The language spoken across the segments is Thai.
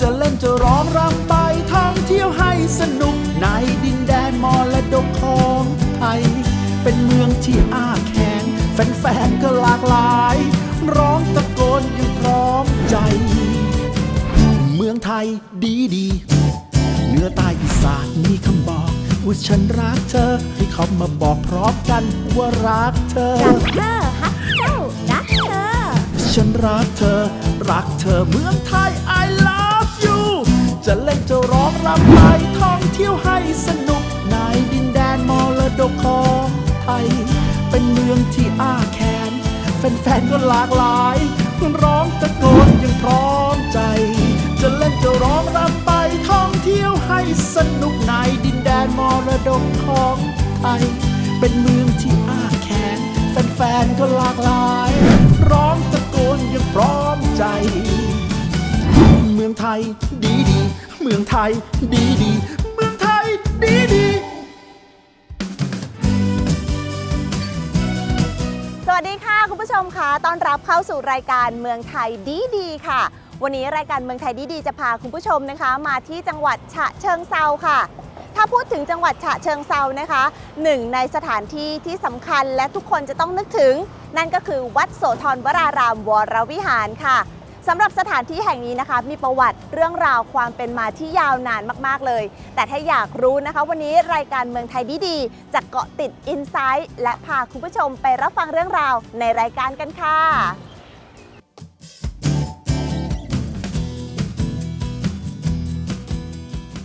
จะเล่นจะร้องรำไปท่องเที่ยวให้สนุกในดินแดนมอและดกของไทย เป็นเมืองที่อ้าแขนแฟนๆก็หลากหลาย ร้องตะโกนอยังพร้อมใจ เมืองไทยดีดีเหนือใต้อีสานมีคำบอกว่าฉันรักเธอ ให้เขามาบอกพร้อมกันว่ารักเธอ รักเธอฮักเจ้ารักเธอ ฉันรักเธอ รักเธอเมืองไทย I love you จะเล่นจะร้องรำไปท่องเที่ยวให้สนุกในดินแดนมรดกของไทย เป็นเมืองที่อ้าแขนแฟนๆก็หลากหลายร้องตะโกนยังพร้อมใจ จะเล่นจะร้องรำไปท่องเที่ยวให้สนุกในดินแดนมรดกของไทย เป็นเมืองที่อ้าแขนแฟนๆก็หลากหลาย ร้องตะโกนยังพร้อมใจ มืองไทย ดีดี เมืองไทย ดีดี เมืองไทย ดีดีสวัสดีค่ะ คุณผู้ชมคะต้อนรับเข้าสู่รายการเมืองไทยดีดีค่ะ วันนี้รายการเมืองไทยดีดีจะพาคุณผู้ชมนะคะ มาที่จังหวัดฉะเชิงเซาค่ะ ถ้าพูดถึงจังหวัดฉะเชิงเซานะคะหนึ่งในสถานที่ที่สำคัญและทุกคนจะต้องนึกถึง นั่นก็คือวัดโสธรวรารามวรวิหารค่ะ สำหรับสถานที่แห่งนี้นะคะ มีประวัติเรื่องราวความเป็นมาที่ยาวนานมาก ๆ เลย แต่ถ้าอยากรู้นะคะ วันนี้รายการเมืองไทยดีๆจะเกาะติดอินไซต์และพาคุณผู้ชมไปรับฟังเรื่องราวในรายการกันค่ะ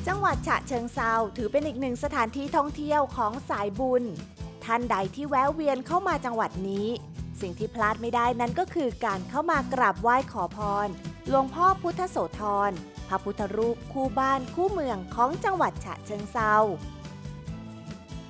จังหวัดฉะเชิงเซาถือเป็นอีกหนึ่งสถานที่ท่องเที่ยวของสายบุญ ท่านใดที่แวะเวียนเข้ามาจังหวัดนี้ สิ่งที่พลาดไม่ได้นั้นก็คือการเข้ามากราบไหว้ขอพร หลวงพ่อพุทธโสธร พระพุทธรูปคู่บ้านคู่เมืองของจังหวัดฉะเชิงเซา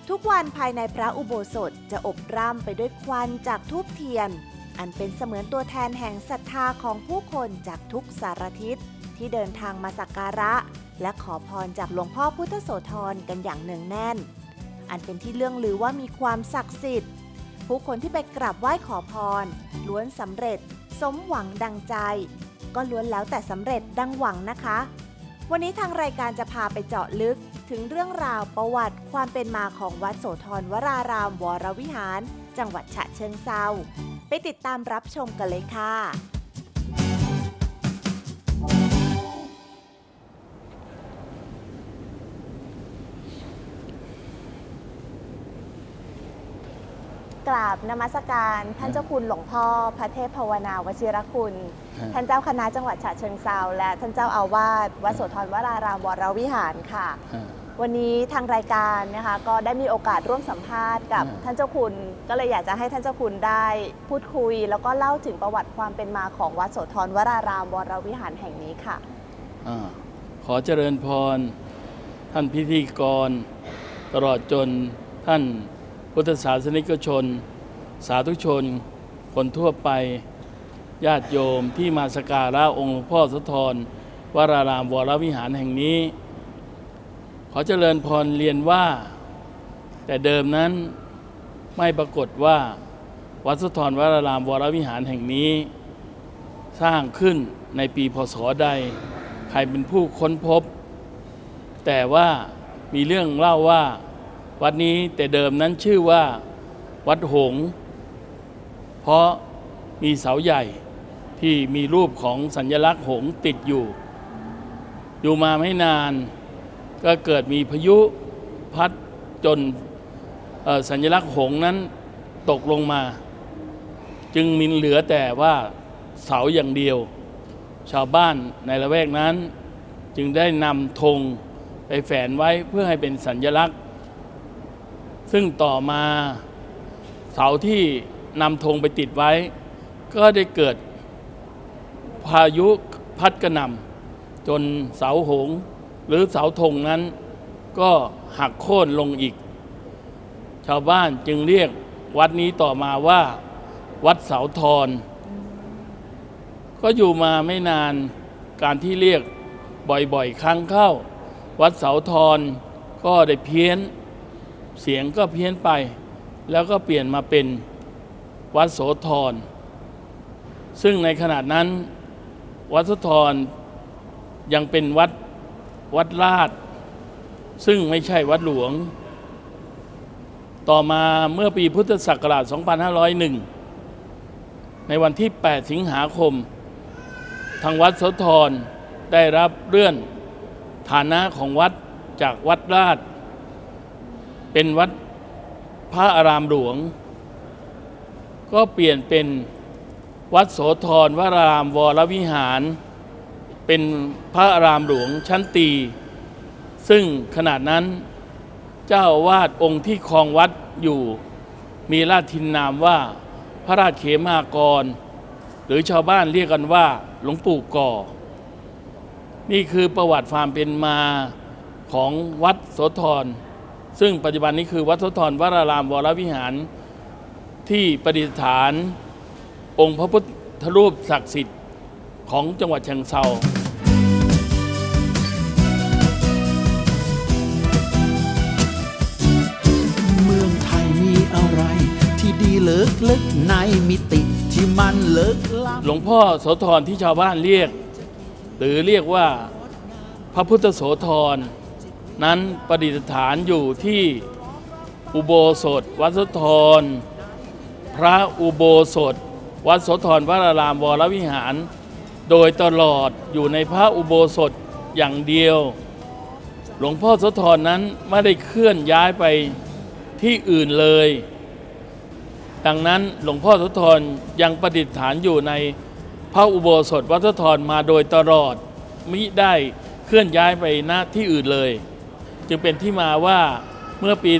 ทุกวันภายในพระอุโบสถจะอบร่ำไปด้วยควันจากทูบเทียน อันเป็นเสมือนตัวแทนแห่งศรัทธาของผู้คนจากทุกสารทิศที่เดินทางมาสักการะ และขอพรจากหลวงพ่อพุทธโสธรกันอย่างเนืองแน่น อันเป็นที่เรื่องลือว่ามีความศักดิ์สิทธิ์ ผู้คนที่ไปกราบไหว้ขอพร ล้วนสำเร็จ สมหวังดังใจ ก็ล้วนแล้วแต่สำเร็จดังหวังนะคะ วันนี้ทางรายการจะพาไปเจาะลึกถึงเรื่องราวประวัติความเป็นมาของวัดโสธรวรารามวรวิหาร จังหวัดฉะเชิงเซาไปติดตามรับชมกันเลยค่ะ กราบนมัสการท่านเจ้าคุณหลวงพ่อ พระเทพภาวนาวชิรคุณฮะท่านเจ้าคณะจังหวัดฉะเชิงเซาและท่านเจ้าอาวาสวัดโสธรวรารามวรวิหารค่ะ วันนี้ทางรายการนะคะก็ได้มีโอกาสร่วมสัมภาษณ์กับอ่าท่านเจ้าคุณ ก็เลยอยากจะให้ท่านเจ้าคุณได้พูดคุย แล้วก็เล่าถึงประวัติความเป็นมาของวัดโสธรวรารามวรวิหารแห่งนี้ค่ะอาขอเจริญพร ท่านพิธีกร ตลอดจนท่าน พุทธศาสนิกชน สาธุชน คนทั่วไปญาติโยมที่มาสการะองค์หลวงพ่อโสธรวรารามวรวิหารแห่งนี้ ขอเจริญพรเรียนว่า แต่เดิมนั้นไม่ปรากฏว่า วัดโสธรวรารามวรวิหารแห่งนี้ สร้างขึ้นในปีพศใด ใครเป็นผู้ค้นพบ แต่ว่ามีเรื่องเล่าว่า วัดนี้แต่เดิมนั้นชื่อว่าวัดหง เพราะมีเสาใหญ่ที่มีรูปของสัญลักษณ์หงติดอยู่ อยู่มาไม่นานก็เกิดมีพายุพัดจนสัญลักษณ์หงนั้นตกลงมา จึงมีเหลือแต่ว่าเสาอย่างเดียว ชาวบ้านในละแวกนั้น จึงได้นำธงไปแฝนไว้เพื่อให้เป็นสัญลักษณ์ ซึ่งต่อมาเสาที่นำธงไปติดไว้ ก็ได้เกิดพายุพัดกระหน่ำจนเสาหง หรือเสาธงนั้น ก็หักโค่นลงอีก ชาวบ้านจึงเรียกวัดนี้ต่อมาว่า วัดเสาทรก็อยู่มาไม่นานการที่เรียกบ่อยๆ ครั้งเข้า วัดเสาทรก็ได้เพี้ยน เสียงก็เพี้ยนไป แล้วก็เปลี่ยนมาเป็นวัดโสธร ซึ่งในขณะนั้น วัดโสธรยังเป็นวัดวัดลาด ซึ่งไม่ใช่วัดหลวง ต่อมาเมื่อปีพุทธศักราช 2501 ในวันที่ 8 สิงหาคม ทางวัดโสธรได้รับเลื่อนฐานะของวัดจากวัดราช เป็นวัดพระอารามหลวง ก็เปลี่ยนเป็นวัดโสธรวรารามวรวิหาร เป็นพระอารามหลวงชั้นตี ซึ่งขนาดนั้นเจ้าวาดองค์ที่ครองวัดอยู่มีราชทินนามว่าพระราชเขมากร หรือชาวบ้านเรียกกันว่าหลวงปู่ก่อ นี่คือประวัติความเป็นมาของวัดโสธร ซึ่งปัจจุบันนี้คือวัดโสธรวรารามวรวิหารที่ประดิษฐาน องค์พระพุทธรูปศักดิ์สิทธิ์ของจังหวัดเชียงเทราเมืองไทยมีอะไร ที่ดีเลิกลึกในมิติที่มันเลิกล้ำหลวงพ่อโสธรที่ชาวบ้านเรียก หรือเรียกว่าพระพุทธโสธร นั้นประดิษฐานอยู่ที่อุโบสถวัดโสธรพระอุโบสถ วัดโสธรวรารามวรวิหาร โดยตลอดอยู่ในพระอุโบสถอย่างเดียว หลวงพ่อโสธรนั้นไม่ได้เคลื่อนย้ายไปที่อื่นเลย ดังนั้นหลวงพ่อโสธรยังประดิษฐานอยู่ในพระอุโบสถวัดโสธรมาโดยตลอดมิได้เคลื่อนย้ายไปณที่อื่นเลย จึงเป็นที่มาว่าเมื่อปี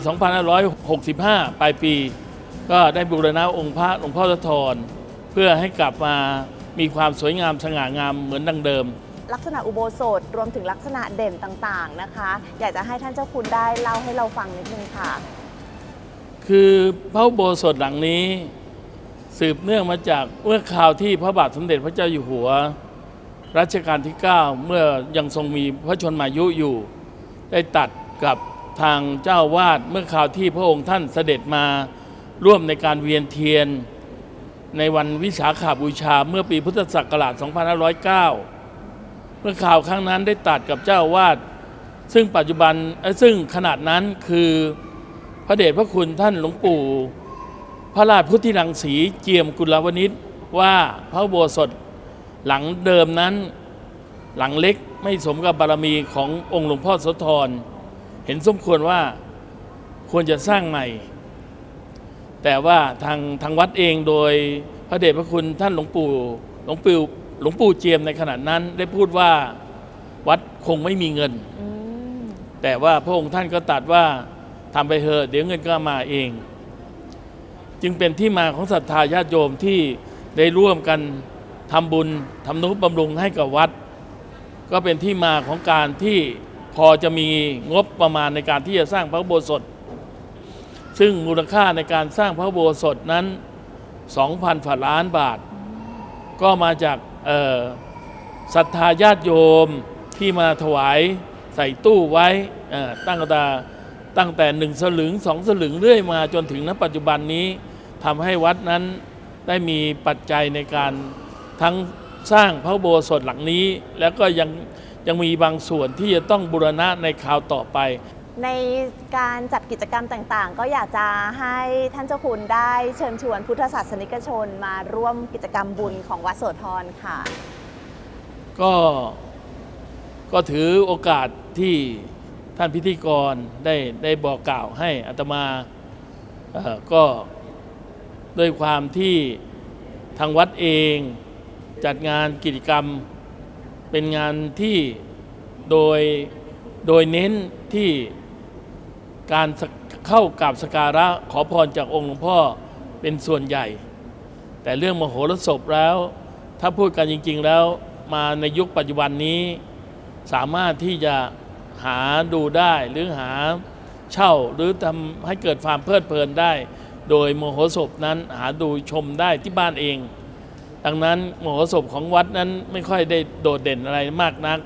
2565 ปลายปี ก็ได้บูรณะองค์พระหลวงพ่อโสธรเพื่อให้กลับมามีความสวยงามสง่างามเหมือนดังเดิม ลักษณะอุโบสถรวมถึงลักษณะเด่นต่างๆนะคะ อยากจะให้ท่านเจ้าคุณได้เล่าให้เราฟังนิดนึงค่ะ คือพระอุโบสถหลังนี้ สืบเนื่องมาจากเมื่อคราวที่พระบาทสมเด็จพระเจ้าอยู่หัวรัชกาลที่ 9 เมื่อยังทรงมีพระชนมายุอยู่ ได้ตัด กับทางเจ้าวาดเมื่อคราวที่พระองค์ท่านเสด็จมาร่วมในการเวียนเทียน ในวันวิสาขาบูชาเมื่อปีพุทธศักราช 2509 เมื่อข่าวครั้งนั้นได้ตัดกับเจ้าวาดซึ่งปัจจุบันเอ้ยซึ่งขนาดนั้นคือพระเดชพระคุณท่านหลวงปู่ พระราชพุทธิรังสีเจียมกุลวณิชว่าพระโบสถหลังเดิมนั้นหลังเล็กไม่สมกับบารมีขององค์หลวงพ่อโสธร เห็นสมควรว่าควรจะสร้างใหม่ แต่ว่าทางทางวัดเองโดยพระเดชพระคุณท่านหลวงปู่หลวงปู่หลวงปู่เจียมในขณะนั้น ได้พูดว่าวัดคงไม่มีเงินอืมแต่ว่าพระองค์ท่านก็ตรัดว่าทำไปเถอะเดี๋ยวเงินก็มาเอง จึงเป็นที่มาของศรัทธาญาติโยมที่ได้ร่วมกันทำบุญทำนุบำรุงให้กับวัด ก็เป็นที่มาของการที่ พอจะมีงบประมาณในการที่จะสร้างพระโบสถ ซึ่งมูลค่าในการสร้างพระโบสถนั้น 2,000ฝ่าล้านบาท ก็มาจากศรัทธาญาติโยมที่มาถวายใส่ตู้ไว้ตั้งแต่ตั้งแต่หนึ่งสลึงสองสลึงเรื่อยมาจนถึงณปัจจุบันนี้ทำให้วัดนั้นได้มีปัจจัยในการทั้งสร้างพระโบสถหลังนี้ แล้วก็ยัง ยังมีบางส่วนที่จะต้องบูรณะในคราวต่อไป ในการจัดกิจกรรมต่างๆ ก็อยากจะให้ท่านเจ้าคุณได้เชิญชวนพุทธศาสนิกชนมาร่วมกิจกรรมบุญของวัดโสธรค่ะ ก็ก็ถือโอกาสที่ท่านพิธีกรได้ได้บอกกล่าวให้อัตมาเอ่อก็ด้วยความที่ทางวัดเองจัดงานกิจกรรม เป็นงานที่โดยโดยเน้นที่การเข้ากราบสกการะขอพรจากองค์หลวงพ่อเป็นส่วนใหญ่ แต่เรื่องมโหรสพแล้ว ถ้าพูดกันจริง ๆแล้วมาในยุคปัจจุบันนี้ สามารถที่จะหาดูได้หรือหาเช่าหรือทำให้เกิดความเพลิดเพลินได้ โดยโมโหสพนั้นหาดูชมได้ที่บ้านเอง ดังนั้นโมโหสพของวัดนั้นไม่ค่อยได้โดดเด่นอะไรมากนัก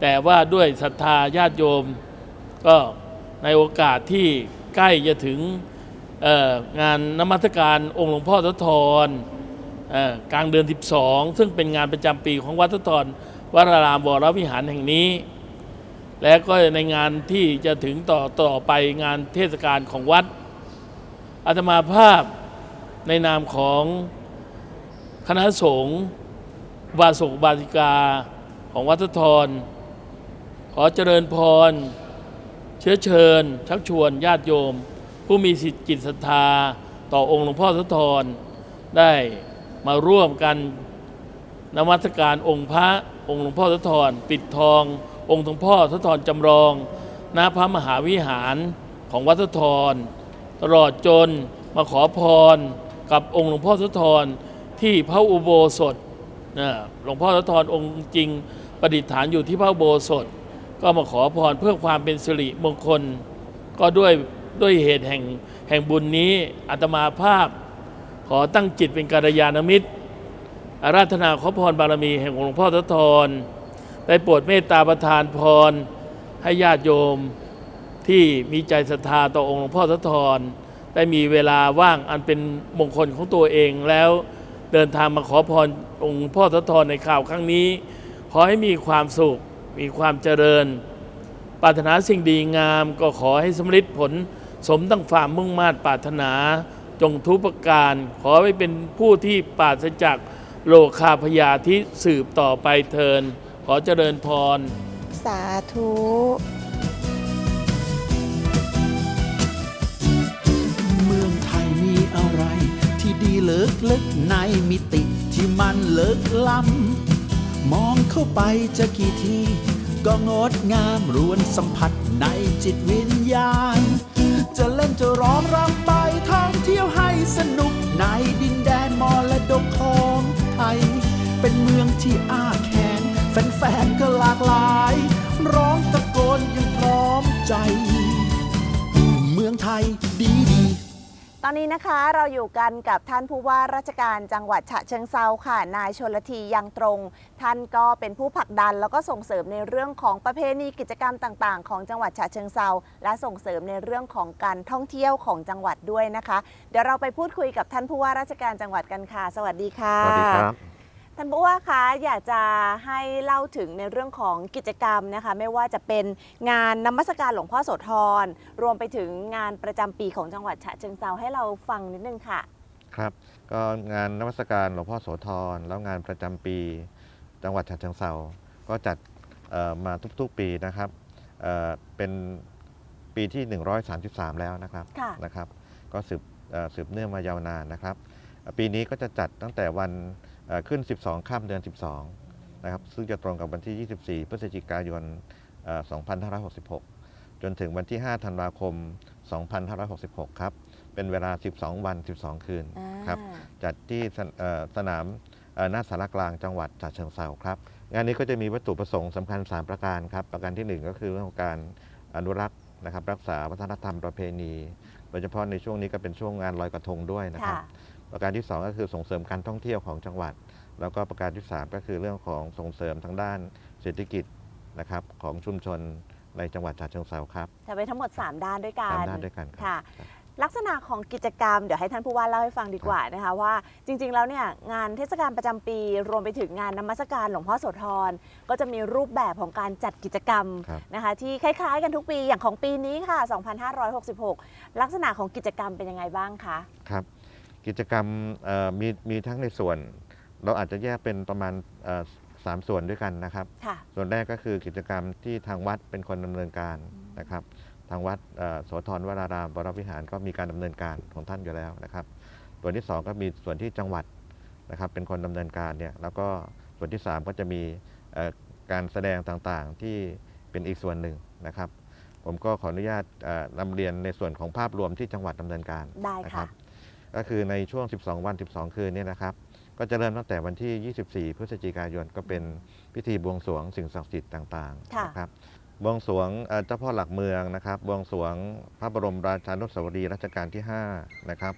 แต่ว่าด้วยศรัทธาญาติโยม ก็ในโอกาสที่ใกล้จะถึงงานนมัสการองค์หลวงพ่อทศธรเอ่อกลางเดือน 12 ซึ่งเป็นงานประจำปีของวัดทศธรวรารามวรวิหารแห่งนี้ และก็ในงานที่จะถึงต่อต่อไปงานเทศกาลของวัดอาตมาภาพในนามของ คณะสงฆ์บาสกบาสิกาของวัดทร ขอเจริญพร เชื้อเชิญ ชักชวนญาติโยม ผู้มีสิทธิจิตศรัทธา ต่อองค์หลวงพ่อทศธรได้มาร่วมกันนมัสการองค์พระองค์หลวงพ่อทศธรปิดทอง องค์หลวงพ่อทศธรจำลองณพระมหาวิหารของวัดทศธรตลอดจนมาขอพรกับองค์หลวงพ่อทศธร ที่พระอุโบสถนะหลวงพ่อทศธรองค์จริงประดิษฐานอยู่ที่พระอุโบสถ ก็มาขอพรเพื่อความเป็นสิริมงคล ก็ด้วยด้วยเหตุแห่งแห่งบุญนี้อาตมาภาพ ขอตั้งจิตเป็นกัลยาณมิตร อาราธนาขอพรบารมีแห่งองหลวงพ่อทศธรได้โปรดเมตตาประทานพร ให้ญาติโยมที่มีใจศรัทธาต่อองค์หลวงพ่อทศธรได้มีเวลาว่างอันเป็นมงคลของตัวเองแล้ว เดินทางมาขอพรองค์พ่อทศธรในข่าวครั้งนี้ ขอให้มีความสุข มีความเจริญ ปรารถนาสิ่งดีงาม ก็ขอให้สำลิดผลสมตั้งความมุ่งมา่ปรารถนา จงทุกประการ ขอให้เป็นผู้ที่ปราศจากโลคาพยาธิสืบต่อไปเทิน ขอเจริญพร สาธุ ดีเลิกลึกในมิติที่มันเลิกล้ำ มองเข้าไปจะกี่ที ก็งดงามรวนสัมผัสในจิตวิญญาณ จะเล่นจะร้องรำไปท่องเที่ยวให้สนุกในดินแดนมรดกของไทย เป็นเมืองที่อ้าแขนแฟนๆก็หลากหลาย ร้องตะโกนยังพร้อมใจ เมืองไทยดี อนนี้นะคะเราอยู่กันกับท่านผู้ว่าราชการจังหวัดฉะเชิงเซาค่ะ นายชนลทียังตรง ท่านก็เป็นผู้ผลักดัน แล้วก็ส่งเสริมในเรื่องของประเพณีกิจกรรมต่างๆ ของจังหวัดฉะเชิงเซาและส่งเสริมในเรื่องของการท่องเที่ยวของจังหวัดด้วยนะคะ เดี๋ยวเราไปพูดคุยกับท่านผู้ว่าราชการจังหวัดกันค่ะ สวัสดีค่ะ สวัสดีครับ ท่านผู้ว่าคะอยากจะให้เล่าถึงในเรื่องของกิจกรรมนะคะ ไม่ว่าจะเป็นงานนมัสการหลวงพ่อโสธรรวมไปถึงงานประจำปีของจังหวัดฉะเชิงเซาให้เราฟังนิดนึงค่ะ ครับก็งานนมัสการหลวงพ่อโสธรแล้วงานประจำปีจังหวัดฉะเชิงเซาก็จัดเอ่อมาทุกๆปีนะครับเอ่อเป็นปีที่ 133 แล้วนะครับค่ะ นะครับ ก็สืบเอ่อสืบเนื่องมายาวนานนะครับเอ่อปีนี้ก็จะจัดตั้งแต่วันเอ่อ ขึ้น 12ค่ำเดือน 12 นะครับ ซึ่งจะตรงกับวันที่ 24 พฤศจิกายนเอ่อ2566 จนถึงวันที่ 5 ธันวาคม 2566 ครับ เป็นเวลา 12 วัน 12 คืนครับ จัดที่สนเอ่อสนามเอ่อหน้าสารกลางจังหวัดฉะเชิงเทราครับ งานนี้ก็จะมีวัตถุประสงค์สำคัญ 3 ประการครับ ประการทีหนึ่1 ก็คือเรื่องของการอนุรักษ์นะครับ รักษาวัฒนธรรมประเพณี โดยเฉพาะในช่วงนี้ก็เป็นช่วงงานลอยกระทงด้วยนะครับค่ะ ประการที่ 2 ก็คือส่งเสริมการท่องเที่ยวของจังหวัด แล้วก็ประการที่ 3 ก็คือเรื่องของส่งเสริมทางด้านเศรษฐกิจนะครับของชุมชนในจังหวัดฉะเชิงเทราครับจะเป็นทั้งหมด 3 ด้านด้วยกันสามด้านด้วยกันครับค่ะ ลักษณะของกิจกรรมเดี๋ยวให้ท่านผู้ว่าเล่าให้ฟังดีกว่านะคะว่าจริงๆแล้วเนี่ยงานเทศกาลประจำปีรวมไปถึงงานนมัสการหลวงพ่อโสธรก็จะมีรูปแบบของการจัดกิจกรรมครับ นะคะ ที่คล้ายๆ กันทุกปีอย่างของปีนี้ค่ะ 2566 ลักษณะของกิจกรรมเป็นยังไงบ้างคะ ครับ กิจกรรมเอ่อมีมีทั้งในส่วน เราอาจจะแยกเป็นประมาณเอ่อสามส่วนด้วยกันนะครับค่ะส่วนแรกก็คือกิจกรรมที่ทางวัดเป็นคนดำเนินการนะครับ ทางวัดเอ่อโสธรวรารามวรวิหารก็มีการดำเนินการของท่านอยู่แล้วนะครับ ส่วนที่สองก็มีส่วนที่จังหวัดนะครับเป็นคนดำเนินการเนี่ยแล้วก็ส่วนที่สามก็จะมีเอ่อการแสดงต่างๆที่เป็นอีกส่วนหนึ่งนะครับ ผมก็ขออนุญาตเอ่อนำเรียนในส่วนของภาพรวมที่จังหวัดดำเนินการได้นะคค่ะรับ ก็คือในช่วง 12 วัน 12 คืนเนี่ยนะครับ ก็จะเริ่มตั้งแต่วันที่ 24 พฤศจิกายนก็เป็นพิธีบวงสรวงสิ่งศักดิ์สิทธิ์ต่างค่ะๆนะครับบวงสรวงเอ่อเจ้าพ่อหลักเมืองนะครับบวงสรวงพระบรมราชานุสาวรีย์รัชกาลที่ 5 นะครับ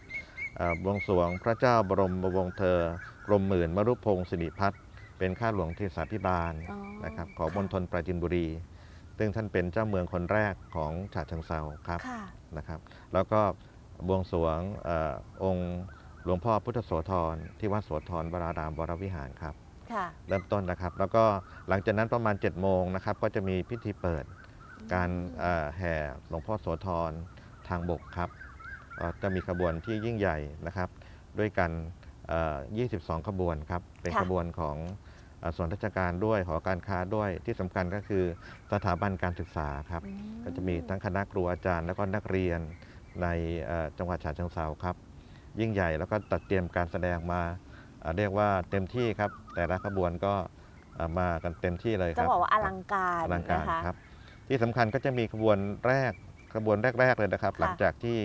เอ่อบวงสรวงพระเจ้าบรมวงศ์เธอกรมหมื่นมรุพงศ์สิริพัฒน์เป็นข้าหลวงเทศาภิบาลอ๋อนะครับของค่ะมณฑลปราจินบุรี ซึ่งท่านเป็นเจ้าเมืองคนแรกของฉะเชิงเซาครับค่ะนะครับ แล้วก็ บวงสรวงเออองค์หลวงพ่อพุทธโสธรที่วัดโสธรวรารามวรวิหารครับค่ะเริ่มต้นนะครับ แล้วก็หลังจากนั้นประมาณ7จ็ดโมงนะครับ ก็จะมีพิธีเปิดการเอ่อแห่หลวงพ่อโสธรทางบกครับเอ่อจะมีขบวนที่ยิ่งใหญ่นะครับ ด้วยกันเอ่อ22 ขบวนครับ เป็นค่ะขบวนของเอ่อส่วนราชการด้วยหอการค้าด้วยที่สำคัญก็คือสถาบันการศึกษาครับอืมก็จะมีทั้งคณะครูอาจารย์ แล้วก็นักเรียน ในเอ่อจังหวัดฉะเชิงเทราครับ ยิ่งใหญ่แล้วก็ตัดเตรียมการแสดงมาเอ่อเรียกว่าเต็มที่ครับ แต่ละขบวนก็เอ่อมากันเต็มที่เลยคจะรับบอกว่าอลังการอลังการนะคะครับ ที่สำคัญก็จะมีขบวนแรกขบวนแรก ๆเลยนะครับค่ะหลังจากที่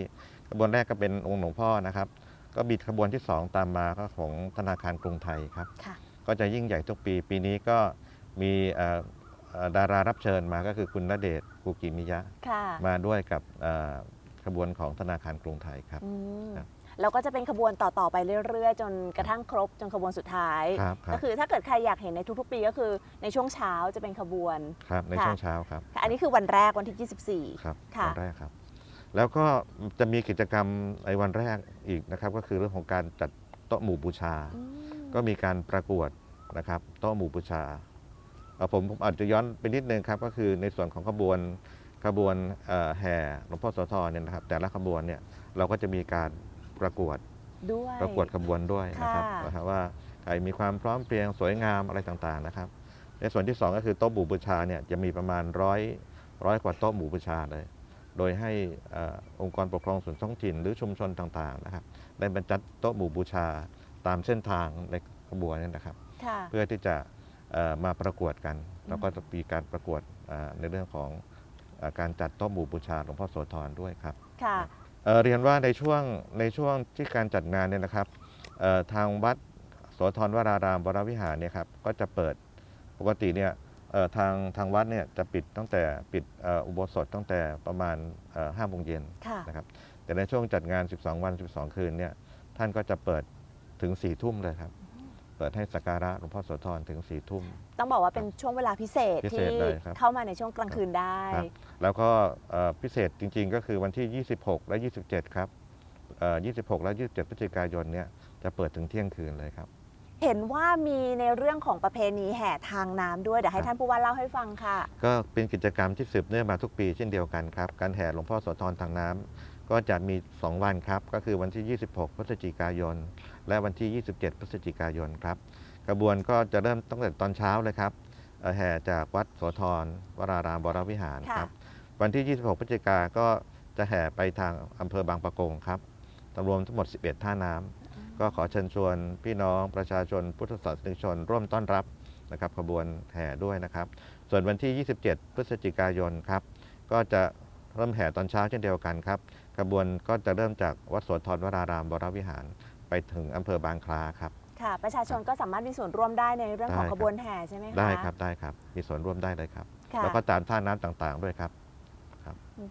ขบวนแรกก็เป็นองค์หลวงพ่อนะครับ ก็มีขบวนที่สองตามมาก็ของธนาคารกรุงไทยครับค่ะก็จะยิ่งใหญ่ทุกปี ปีนี้ก็มีเอ่อเอ่อดารารับเชิญมาก็คือคุณณเดชน์คูกิมิยะค่ะมาด้วยกับเอ่อ ขบวนของธนาคารกรุงไทยครับ อืมครับแล้วก็จะเป็นขบวนต่อ ๆ ไปเรื่อย ๆ จนกระทั่งครบจนขบวนสุดท้าย ครับครัก็บคือถ้าเกิดใครอยากเห็นในทุก ๆ ปีก็คือในช่วงเช้าจะเป็นขบวน ครับในค่ะ ช่วงเช้าครับค่ะอันนี้คือวันแรกวันที่ 24 ครับค่ะ วันแรกครับ แล้วก็จะมีกิจกรรมในวันแรกอีกนะครับ ก็คือเรื่องของการจัดโต๊ะหมู่บูชา อืมก็มีการประกวดนะครับโต๊ะหมู่บูชาเอ่อผมผมอาจจะย้อนไปนิดนึงครับ ก็คือในส่วนของขบวน ขบวนเอ่อแห่หลวงพ่อโสธรเนี่ยนะครับ แต่ละขบวนเนี่ยเราก็จะมีการประกวดด้วยประกวดขบวนด้วยนะครับค่ะนะฮะว่าใครมีความพร้อมเพรียงสวยงามอะไรต่างๆนะครับ ในส่วนที่ 2 ก็คือโต๊ะหมู่บูชาเนี่ยจะมีประมาณร้อยร้อยกว่าโต๊ะหมู่บูชาเลย โดยให้เออองค์กรปกครองส่วนท้องถิ่นหรือชุมชนต่างๆนะครับได้บรรจัดโต๊ะหมู่บูชาตามเส้นทางในขบวนเนยนะครับค่ะเพื่อที่จะเอ่อมาประกวดกัน แล้วก็จะมีการประกวดเอ่อในเรื่องของเอ่อ การจัดโต๊ะหมู่บูชาหลวงพ่อโสธรด้วยครับค่ะเอ่อเรียนว่าในช่วงในช่วงที่การจัดงานเนี่ยนะครับเอ่อทางวัดโสธรวรารามวรวิหารเนี่ยครับก็จะเปิดปกติเนี่ยเอ่อทางทางวัดเนี่ยจะปิดตั้งแต่ปิดเอ่ออุโบสถตั้งแต่ประมาณห้าโมงเย็นค่ะนะครับแต่ในช่วงจัดงาน 12 วัน 12 คืนเนี่ยท่านก็จะเปิดถึง4ี่ทุ่มเลยครับ เปิดให้สักการะหลวงพ่อโสธรถึง4ี่ทุ่ม ต้องบอกว่าเป็นช่วงเวลาพิเศษพิเศที่ษเลยครับเข้ามาในช่วงกลางคืนได้ครับ แล้วก็เอ่อพิเศษจริง ๆ ก็คือวันที่ 26 และ 27 ครับเอ่อ26 และ 27 พฤศจิกายนเนี่ยจะเปิดถึงเที่ยงคืนเลยครับ เห็นว่ามีในเรื่องของประเพณีแห่ทางน้ำด้วย เดี๋ยวให้ครับท่านผู้ว่าเล่าให้ฟังค่ะ ก็เป็นกิจกรรมที่สืบเนื่องมาทุกปีเช่นเดียวกันครับ การแห่หลวงพ่อโสธรทางน้ำก็จะมี 2 วันครับ ก็คือวันที่ 26 พฤศจิกายน และวันที่ 27 พฤศจิกายนครับ กระบวนก็จะเริ่มตั้งแต่ตอนเช้าเลยครับเอ่อแห่จากวัดโสธรวรารามวรวิหารค่ะครับ วันที่ 26 พฤศจิกาก็จะแห่ไปทางอำเภอบางปะกงครับรวมทั้งหมด 11 ท่าน้ำก็ขอเชิญชวนพี่น้องประชาชนพุทธศาสนิกชน ร่วมต้อนรับนะครับขบวนแห่ด้วยนะครับ ส่วนวันที่ 27 พฤศจิกายนครับ ก็จะเริ่มแห่ตอนเช้าเช่นเดียวกันครับขบวนก็จะเริ่มจากวัดโสธรวรารามวรวิหาร ไปถึงอำเภอบางคลาครับค่ะ ประชาชนก็สามารถมีส่วนร่วมได้ในเรื่องของได้คขรับบวนแห่ใช่ไหมคะได้ครับได้ครับมีส่วนร่วมได้เลยครับค่ะแล้วก็ตามท่าน้ำต่างๆด้วยครับ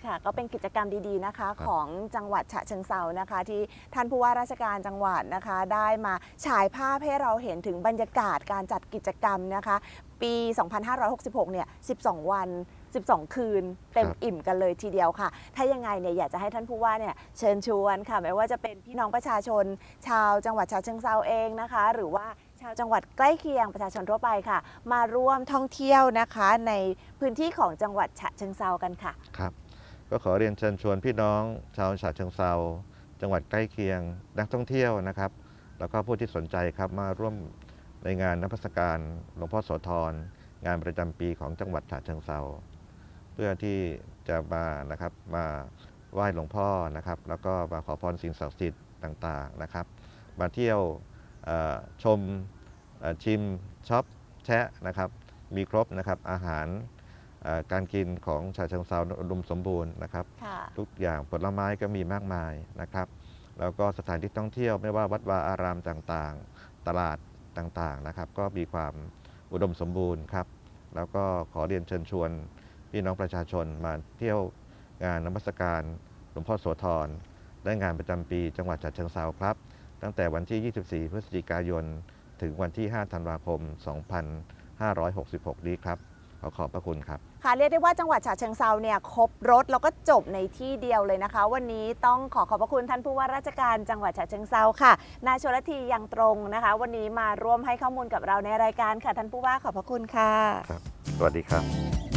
ค่ะก็เป็นกิจกรรมดีๆนะคะครับของจังหวัดฉะเชิงเซานะคะ ที่ท่านผู้ว่าราชการจังหวัดนะคะ ได้มาฉายภาพให้เราเห็นถึงบรรยากาศการจัดกิจกรรมนะคะ ปี 2566 เนี่ย 12 วัน 12 คืน เต็มครับอิ่มกันเลยทีเดียวค่ะ ถ้ายังไงเนี่ยอยากจะให้ท่านผู้ว่าเนี่ยเชิญชวนค่ะไม่ว่าจะเป็นพี่น้องประชาชน ชาวจังหวัดฉะเชิงเซาเองนะคะ หรือว่า ชาวจังหวัดใกล้เคียงประชาชนทั่วไปค่ะ มาร่วมท่องเที่ยวนะคะ ในพื้นที่ของจังหวัดฉะเชิงเซากันค่ะ ครับ ก็ขอเรียนเชิญชวนพี่น้องชาวฉะเชิงเซาจังหวัดใกล้เคียง นักท่องเที่ยวนะครับ แล้วก็ผู้ที่สนใจครับมาร่วมในงานนพัสการหลวงพ่อโสธรงานประจำปีของจังหวัดฉะเชิงเซาเพื่อที่จะมานะครับมาไหว้หลวงพ่อนะครับ แล้วก็มาขอพรสิ่งศักดิ์สิทธิ์ต่างๆนะครับ มาเที่ยวชม ชิมช็อปแชะนะครับมีครบนะครับอาหารเอ่อการกินของฉะเชิงเซาอุดมสมบูรณ์นะครับค่ะทุกอย่างผลไม้ก็มีมากมายนะครับ แล้วก็สถานที่ท่องเที่ยวไม่ว่าวัดวาอารามต่างๆ ตลาดต่างๆนะครับ ก็มีความอุดมสมบูรณ์ครับแล้วก็ขอเรียนเชิญชวนพี่น้องประชาชนมาเที่ยวงานนมัสการหลวงพ่อโสธรและงานประจำปีจังหวัดฉะเชิงเทราครับ ตั้งแต่วันที่ 24 พฤศจิกายน ถึงวันที่ 5 ธันวาคม 2566 นี้ครับ ขอขอบพระคุณครับ ค่ะเรียกได้ว่าจังหวัดฉะเชิงเซาเนี่ยครบรถแล้วก็จบในที่เดียวเลยนะคะ วันนี้ต้องขอขอบพระคุณท่านผู้ว่าราชการจังหวัดฉะเชิงเซาค่ะ นายชลทียังตรงนะคะ วันนี้มาร่วมให้ข้อมูลกับเราในรายการค่ะท่านผู้ว่าขอบพระคุณค่ะสวัสดีครับ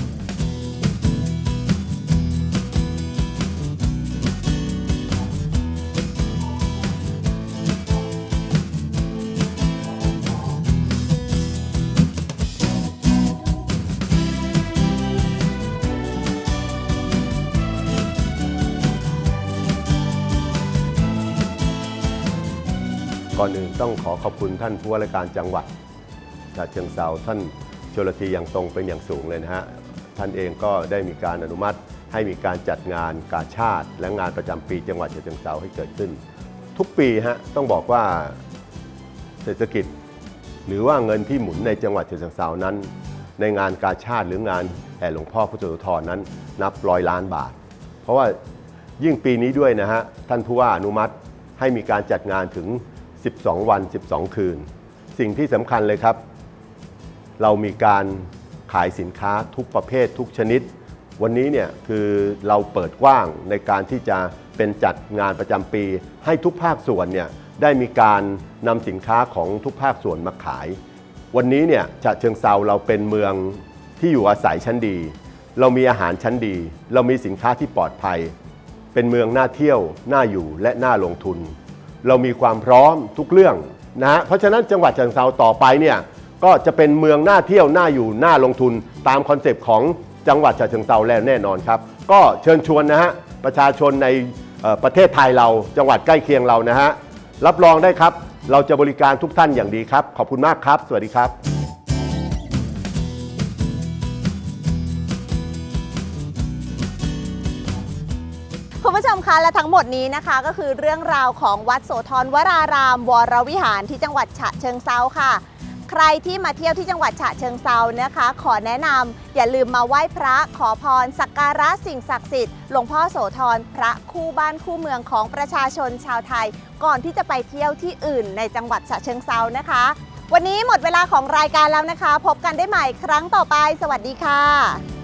ก่อนอื่นต้องขอขอบคุณท่านผู้ว่าราชการจังหวัดฉะเชิงเซาท่านชลทีอย่างตรงเป็นอย่างสูงเลยนะฮะท่านเองก็ได้มีการอนุมัติ ให้มีการจัดงานกาชาติ และงานประจำปีจังหวัดฉะเชิงเซาให้เกิดขึ้น ทุกปีฮะต้องบอกว่าเศรษฐกิจ หรือว่าเงินที่หมุนในจังหวัดฉะเชิงเซานั้น ในงานกาชาติหรืองานแห่หลวงพ่อพุทธโสธรนั้น นับร้อยล้านบาท เพราะว่ายิ่งปีนี้ด้วยนะฮะท่านผู้ว่าอนุมัติให้มีการจัดงานถึง 12 วัน 12 คืน สิ่งที่สำคัญเลยครับ เรามีการขายสินค้าทุกประเภททุกชนิด วันนี้เนี่ยคือเราเปิดกว้างในการที่จะเป็นจัดงานประจำปี ให้ทุกภาคส่วนเนี่ยได้มีการนำสินค้าของทุกภาคส่วนมาขาย วันนี้เนี่ยฉะเชิงเซาเราเป็นเมืองที่อยู่อาศัยชั้นดี เรามีอาหารชั้นดี เรามีสินค้าที่ปลอดภัย เป็นเมืองน่าเที่ยว น่าอยู่และน่าลงทุน เรามีความพร้อมทุกเรื่องนะฮะเพราะฉะนั้นจังหวัดฉะเชิงเราต่อไปเนี่ยก็จะเป็นเมืองน่าเที่ยวน่าอยู่น่าลงทุนตามคอนเซปต์ของจังหวัดฉะเชิงเราแล้วแน่นอนครับ ก็เชิญชวนนะฮะประชาชนในประเทศไทยเราจังหวัดใกล้เคียงเรานะฮะรับรองได้ครับ เราจะบริการทุกท่านอย่างดีครับ ขอบคุณมากครับ สวัสดีครับ ผู้ชมคะและทั้งหมดนี้นะคะ ก็คือเรื่องราวของวัดโสธรวราราม วรวิหารที่จังหวัดฉะเชิงเซาค่ะ ใครที่มาเที่ยวที่จังหวัดฉะเชิงเซานะคะ ขอแนะนำอย่าลืมมาไหว้พระขอพร สักการะสิ่งศักดิ์สิทธิ์หลวงพ่อโสธรพระคู่บ้านคู่เมืองของประชาชนชาวไทย ก่อนที่จะไปเที่ยวที่อื่นในจังหวัดฉะเชิงเซานะคะ วันนี้หมดเวลาของรายการแล้วนะคะ พบกันได้ใหม่ครั้งต่อไป สวัสดีค่ะ